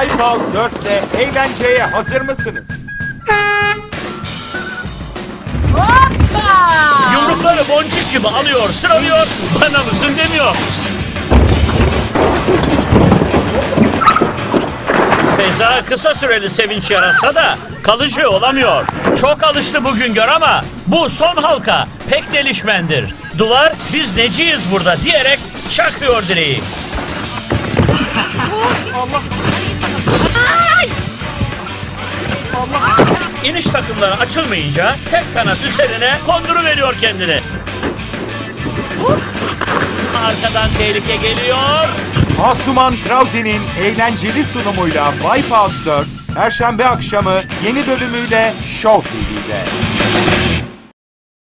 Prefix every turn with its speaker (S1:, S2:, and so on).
S1: Wipeout 4 ile eğlenceye hazır mısınız?
S2: Hoppa!
S3: Yumrukları boncuk gibi alıyor, sıralıyor, bana mısın demiyor. Feza kısa süreli sevinç yaratsa da kalıcı olamıyor. Çok alıştı bugün gör ama bu son halka pek delişmendir. Duvar biz neciyiz burada diyerek çakıyor direği. İniş takımları açılmayınca tek kanat üzerine konduru veriyor kendini. Arkadan tehlike geliyor.
S1: Asuman Krause'nin eğlenceli sunumuyla Wipeout 4 Perşembe akşamı yeni bölümüyle Show TV'de.